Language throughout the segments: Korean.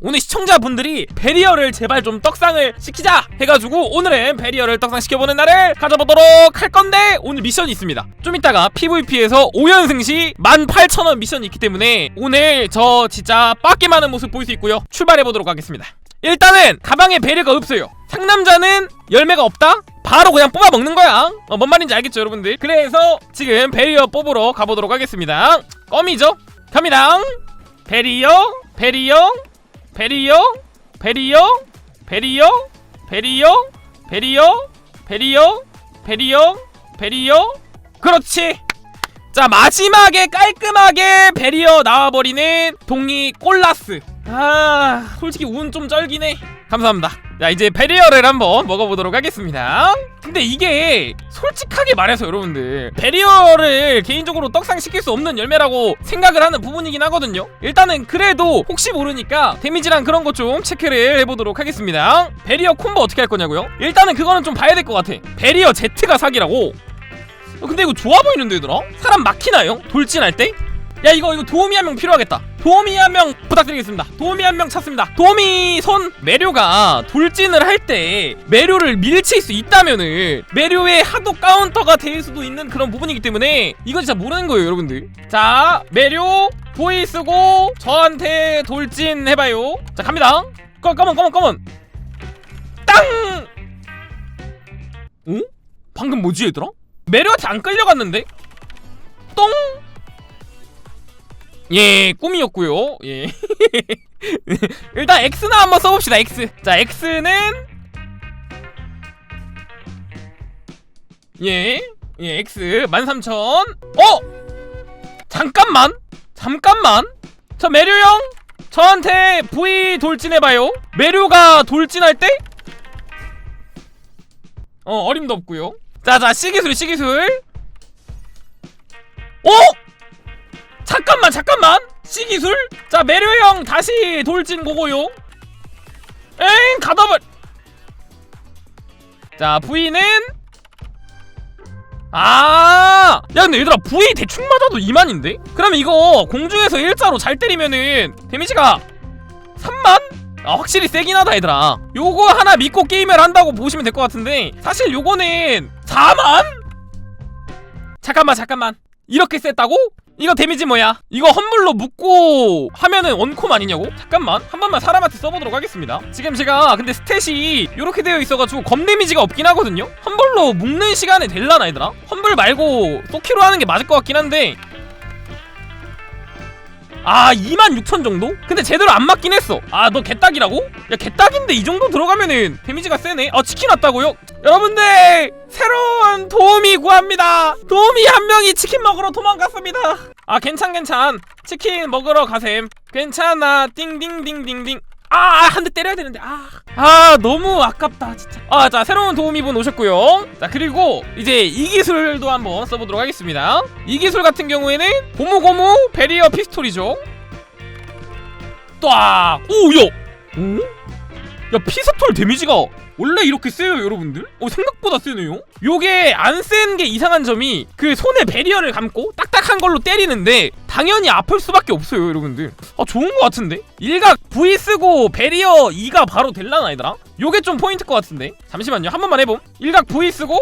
오늘 시청자분들이 베리어를 제발 좀 떡상을 시키자 해가지고 오늘은 베리어를 떡상 시켜보는 날을 가져보도록 할 건데 오늘 미션이 있습니다. 좀 이따가 PVP에서 5연승 시 18,000원 미션이 있기 때문에 오늘 저 진짜 빠게 많은 모습 보일 수 있고요. 출발해보도록 하겠습니다. 일단은 가방에 베리어가 없어요. 상남자는 열매가 없다? 바로 그냥 뽑아 먹는 거야. 어, 뭔 말인지 알겠죠 여러분들? 그래서 지금 베리어 뽑으러 가보도록 하겠습니다. 껌이죠? 갑니다. 베리어 베리어 베리어 베리어 베리어 베리어 베리어 베리어 베리어 베리어 그렇지 자 마지막에 깔끔하게 베리어 나와버리는 동이 꼴라스. 아 솔직히 운 좀 쩔기네. 감사합니다. 자 이제 베리어를 한번 먹어보도록 하겠습니다. 근데 이게 솔직하게 말해서 여러분들 베리어를 개인적으로 떡상시킬 수 없는 열매라고 생각을 하는 부분이긴 하거든요. 일단은 그래도 혹시 모르니까 데미지랑 그런 거좀 체크를 해보도록 하겠습니다. 베리어 콤보 어떻게 할 거냐고요? 일단은 그거는 좀 봐야 될 것 같아. 베리어 Z가 사기라고. 어, 근데 이거 좋아 보이는데 얘들아? 사람 막히나요? 돌진할 때? 야 이거 이거 도우미 한 명 필요하겠다 도우미 한 명 부탁드리겠습니다 도우미 한 명 찾습니다 도우미 손 매료가 돌진을 할 때 매료를 밀칠 수 있다면은 매료의 하도 카운터가 될 수도 있는 그런 부분이기 때문에 이거 진짜 모르는 거예요 여러분들 자 매료 보이 쓰고 저한테 돌진 해봐요 자 갑니다 꺼 꺼먼 꺼먼 꺼먼 땅 어? 방금 뭐지 얘들아? 매료한테 안 끌려갔는데? 똥? 예, 꿈이었고요. 예. 일단 X나 한번 써봅시다. X. 자, X는 예, 예, X 13,000. 어? 잠깐만, 잠깐만. 저 매료 형, 저한테 V 돌진해봐요. 매료가 돌진할 때? 어, 어림도 없고요. 자, 자, 시기술, 시기술. 어? 잠깐만 잠깐만 시기술 자 매료형 다시 돌진 고고요 엥 가다버 자 V는 아 야 근데 얘들아 V 대충 맞아도 2만인데? 그러면 이거 공중에서 일자로 잘 때리면은 데미지가 3만? 아 확실히 세긴 하다 얘들아 요거 하나 믿고 게임을 한다고 보시면 될 것 같은데 사실 요거는 4만? 잠깐만 잠깐만 이렇게 셌다고? 이거 데미지 뭐야? 이거 험물로 묶고 하면은 원콤 아니냐고? 잠깐만 한 번만 사람한테 써보도록 하겠습니다 지금 제가 근데 스탯이 이렇게 되어 있어가지고 검 데미지가 없긴 하거든요? 험물로 묶는 시간에 될라나 얘들아? 험물 말고 소키로 하는 게 맞을 것 같긴 한데 아26,000 정도? 근데 제대로 안 맞긴 했어. 아 너 개딱이라고? 야 개딱인데 이 정도 들어가면은 데미지가 세네. 아 치킨 왔다고요? 여러분들 새로운 도우미 구합니다. 도우미 한 명이 치킨 먹으러 도망갔습니다. 아 괜찮 괜찮. 치킨 먹으러 가셈. 괜찮아. 띵띵띵띵띵 아 한 대 때려야 되는데 아, 아 너무 아깝다 진짜 아 자 새로운 도우미분 오셨고요 자 그리고 이제 이 기술도 한번 써보도록 하겠습니다 이 기술 같은 경우에는 고무고무 베리어 피스톨이죠 딱! 오, 야! 오? 야, 피스톨 데미지가 원래 이렇게 세요, 여러분들? 어, 생각보다 세네요? 요게 안 센 게 이상한 점이 그 손에 베리어를 감고 딱딱한 걸로 때리는데 당연히 아플 수밖에 없어요, 여러분들. 아, 좋은 거 같은데? 일각 V 쓰고 베리어 2가 바로 될라나, 얘들아? 요게 좀 포인트 것 같은데? 잠시만요, 한 번만 해봄. 일각 V 쓰고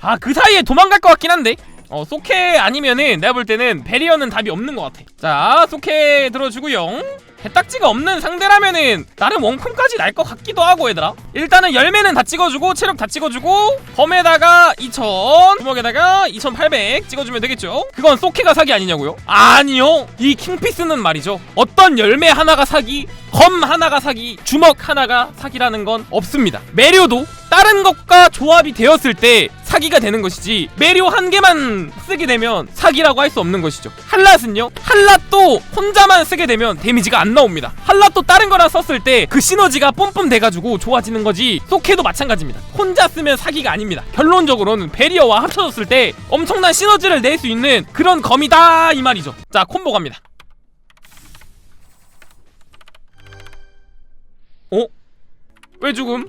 아, 그 사이에 도망갈 것 같긴 한데? 어, 소케 아니면은 내가 볼 때는 베리어는 답이 없는 것 같아. 자, 소케 들어주고요. 개딱지가 없는 상대라면은 나름 원콤까지 날 것 같기도 하고 얘들아. 일단은 열매는 다 찍어주고 체력 다 찍어주고 검에다가 2000 주먹에다가 2800 찍어주면 되겠죠? 그건 소케가 사기 아니냐고요? 아니요. 이 킹피스는 말이죠. 어떤 열매 하나가 사기 검 하나가 사기 주먹 하나가 사기라는 건 없습니다. 매료도 다른 것과 조합이 되었을 때 사기가 되는 것이지 매료 한 개만 쓰게 되면 사기라고 할 수 없는 것이죠. 한랏은요? 한랏도 혼자만 쓰게 되면 데미지가 안 나옵니다. 한랏도 다른 거랑 썼을 때 그 시너지가 뿜뿜 돼가지고 좋아지는 거지 소케도 마찬가지입니다. 혼자 쓰면 사기가 아닙니다. 결론적으로는 베리어와 합쳐졌을 때 엄청난 시너지를 낼 수 있는 그런 검이다 이 말이죠. 자 콤보 갑니다. 어? 왜 죽음?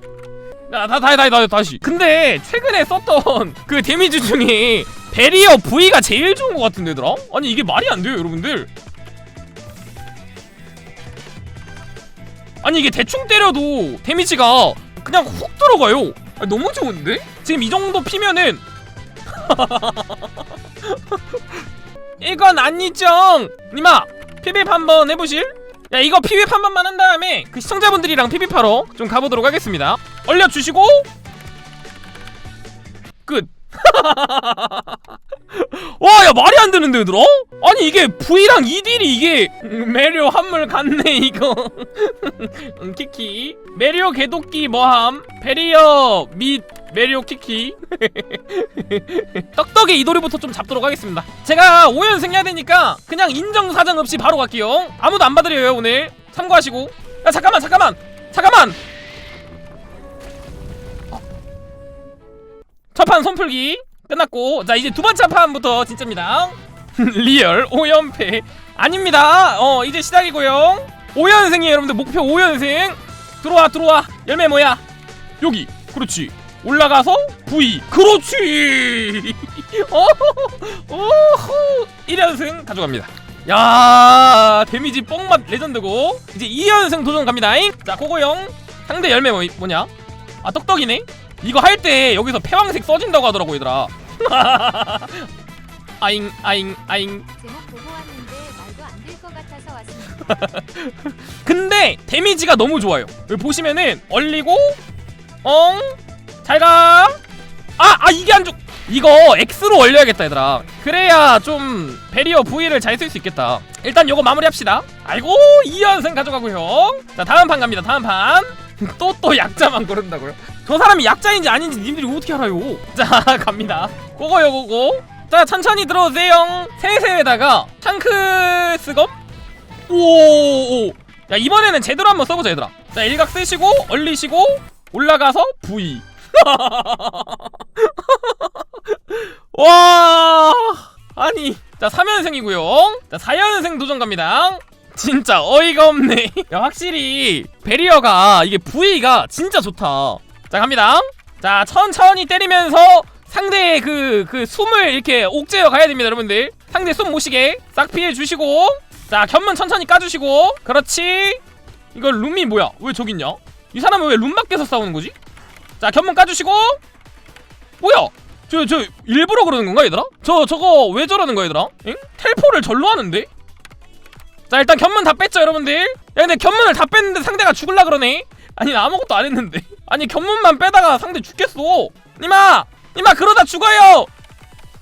야, 다, 다, 다, 다, 다시. 근데 최근에 썼던 그 데미지 중에 베리어 V가 제일 좋은 것 같은데, 얘들아? 아니, 이게 말이 안 돼요, 여러분들. 아니 이게 대충 때려도 데미지가 그냥 훅 들어가요 아, 너무 좋은데? 지금 이 정도 피면은 이건 아니죠 니마 피비입 한번 해보실? 야 이거 피비입 한 번만 한 다음에 그 시청자분들이랑 피비입하러 좀 가보도록 하겠습니다 얼려주시고 끝 와, 야 말이 안 되는데 얘들아? 아니 이게 V랑 2딜이 이게 음, 메리오 한물 같네 이거. 음, 키키. 메리오 개도끼 뭐함? 베리어 및 메리오 키키. 떡떡이 이도리부터 좀 잡도록 하겠습니다. 제가 5연승 해야 되니까 그냥 인정 사정 없이 바로 갈게요. 아무도 안 받으려요 오늘. 참고하시고. 야 잠깐만 잠깐만 잠깐만. 첫판 손풀기 끝났고 자 이제 두 번째 판부터 진짜입니다. 리얼 5연패 아닙니다. 어 이제 시작이고요. 5연승이에요 여러분들. 목표 5연승. 들어와 들어와. 열매 뭐야? 여기. 그렇지. 올라가서 V 그렇지! 어허 1연승 가져갑니다. 야 데미지 뽕맛 레전드고. 이제 2연승 도전 갑니다 잉. 자 고고형 상대 열매 뭐, 뭐냐? 아 떡떡이네 이거 할 때 여기서 패왕색 써진다고 하더라고 얘들아. 아잉 아잉 아잉. 제목 보고 왔는데 말도 안 될 것 같아서 왔습니다. 근데 데미지가 너무 좋아요. 여기 보시면은 얼리고 엉 잘가. 아, 아 이게 안 좋. 이거 X로 올려야겠다 얘들아. 그래야 좀 베리어 V를 잘 쓸 수 있겠다. 일단 요거 마무리합시다. 아이고 2연승 가져가고요 자 다음 판 갑니다. 다음 판. 또 또 약자만 고른다고요 저 사람이 약자인지 아닌지 님들이 어떻게 알아요? 자 갑니다. 고고요 고고 자 천천히 들어오세요. 세세에다가 탕크 스검 오오오. 야 이번에는 제대로 한번 써보자 얘들아. 자 일각 쓰시고 얼리시고 올라가서 V 와 아니. 자 3연승이고요. 자 4연승 도전 갑니다. 진짜 어이가 없네. 야 확실히 베리어가 이게 V가 진짜 좋다 자 갑니다. 자 천천히 때리면서 상대의 그, 그 숨을 이렇게 옥죄어 가야 됩니다 여러분들. 상대 숨 모시게 싹 피해 주시고 자 견문 천천히 까주시고 그렇지. 이거 룸이 뭐야? 왜 저기 있냐? 이 사람은 왜 룸 밖에서 싸우는 거지? 자 견문 까주시고. 뭐야? 저 저 일부러 그러는 건가 얘들아? 저 저거 왜 저러는 거야 얘들아? 응 텔포를 절로 하는데? 자 일단 견문 다 뺐죠 여러분들. 야 근데 견문을 다 뺐는데 상대가 죽을라 그러네 아니 나 아무것도 안 했는데. 아니 견문만 빼다가 상대 죽겠어. 니마! 니마 그러다 죽어요!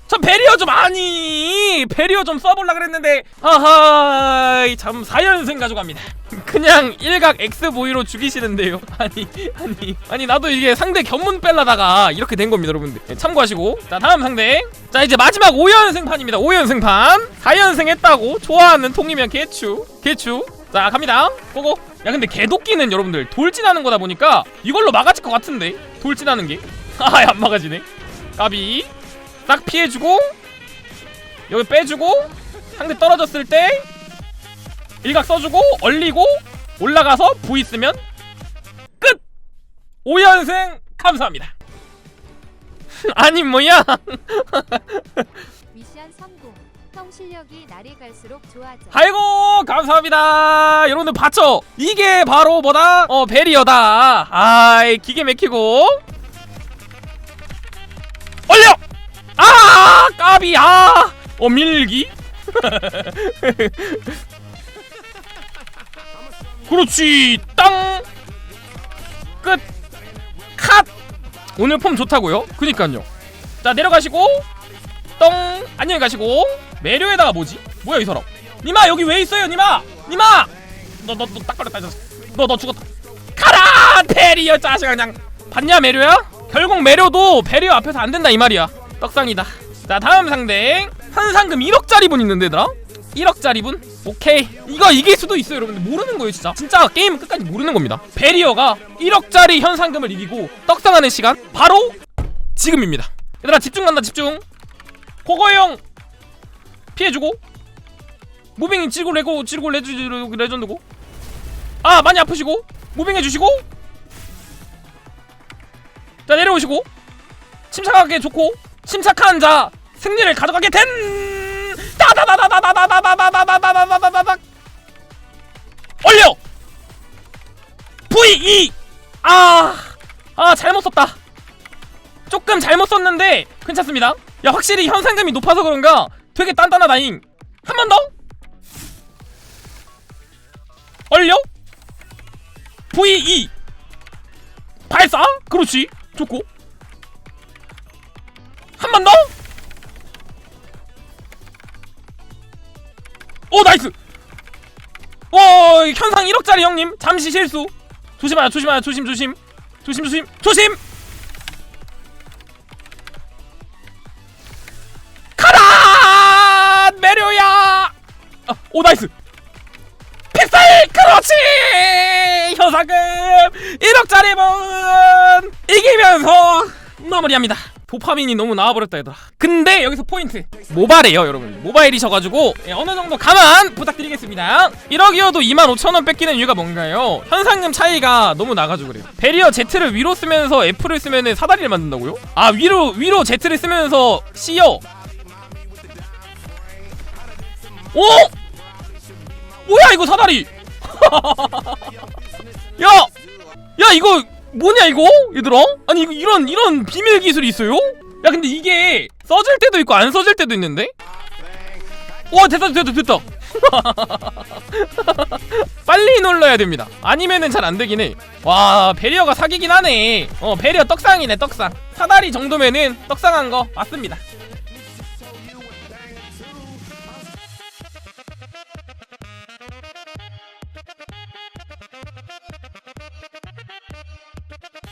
저 베리어 좀 아니! 베리어 좀 써볼라 그랬는데 하하 참 4연승 가져갑니다. 그냥 일각 X보이로 죽이시는데요. 아니 아니 아니 나도 이게 상대 견문 뺄라다가 이렇게 된 겁니다 여러분들. 네, 참고하시고. 자 다음 상대. 자 이제 마지막 5연승 판입니다. 5연승 판. 4연승 했다고 좋아하는 통이면 개추 개추. 자 갑니다. 고고 야 근데 개도끼는 여러분들 돌진하는 거다 보니까 이걸로 막아질 것 같은데? 돌진하는 게? 아예 안 막아지네. 까비. 딱 피해주고 여기 빼주고 상대 떨어졌을 때 일각 써주고 얼리고 올라가서 V 쓰면 끝! 5연승 감사합니다. 아니 뭐야? 미션 성공. 형 실력이 날이 갈수록 좋아져. 아이고 감사합니다. 여러분들 봤죠? 이게 바로 뭐다? 어 베리어다. 아이 기계 맥히고. 얼려! 아 까비 아어 밀기? 그렇지. 땅끝. 컷. 오늘 폼 좋다고요? 그니까요. 자 내려가시고. 똥. 안녕히 가시고 매료에다가 뭐지? 뭐야 이 사람? 니마 여기 왜 있어요 니마? 니마! 너 너 너딱 걸렸다 너 너 죽었다. 가라! 베리어 자식아 그냥. 봤냐 매료야? 결국 매료도 베리어 앞에서 안 된다 이 말이야. 떡상이다. 자 다음 상대 현상금 1억짜리 분 있는데 얘들아? 1억짜리 분? 오케이. 이거 이길 수도 있어요 여러분들. 모르는 거예요 진짜. 진짜 게임은 끝까지 모르는 겁니다. 베리어가 1억짜리 현상금을 이기고 떡상하는 시간 바로 지금입니다. 얘들아 집중 간다 집중. 고거형 피해주고 무빙이 찌고 레고 찌고 레주 레전드고. 아 많이 아프시고 무빙 해주시고. 자 내려오시고. 침착하게 좋고 침착한 자 승리를 가져가게 된. 따다다다다다다다다다다다다다다다다 얼려! V2 잘못 썼다. 조금 잘못 썼는데 괜찮습니다. 야 확실히 현상금이 높아서 그런가 되게 단단하다잉. 한 번 더? 얼려? V2 발사? 그렇지. 좋고. 한 번 더? 오 나이스. 오 현상 1억짜리 형님. 잠시 실수. 조심하자 조심하자 조심 조심. 조심 조심. 조심 오 나이스! 픽셀 그렇지! 현상금! 1억짜리 분 이기면서 마무리합니다. 도파민이 너무 나와버렸다 얘들아. 근데 여기서 포인트. 모바일이에요 여러분. 모바일이셔가지고 예, 어느 정도 가만 부탁드리겠습니다. 1억이어도 25,000원 뺏기는 이유가 뭔가요? 현상금 차이가 너무 나가지고 그래요. 베리어 Z를 위로 쓰면서 F를 쓰면 사다리를 만든다고요? 아 위로 위로 Z를 쓰면서 C요? 오! 뭐야 이거 사다리 야! 야 이거 뭐냐 이거 얘들아? 아니 이거 이런 이런 비밀 기술이 있어요? 야 근데 이게 써질 때도 있고 안 써질 때도 있는데? 와 됐다 됐다 됐다 빨리 눌러야 됩니다 아니면은 잘 안 되긴 해와 베리어가 사기긴 하네 어 베리어 떡상이네 떡상 사다리 정도면은 떡상한 거 맞습니다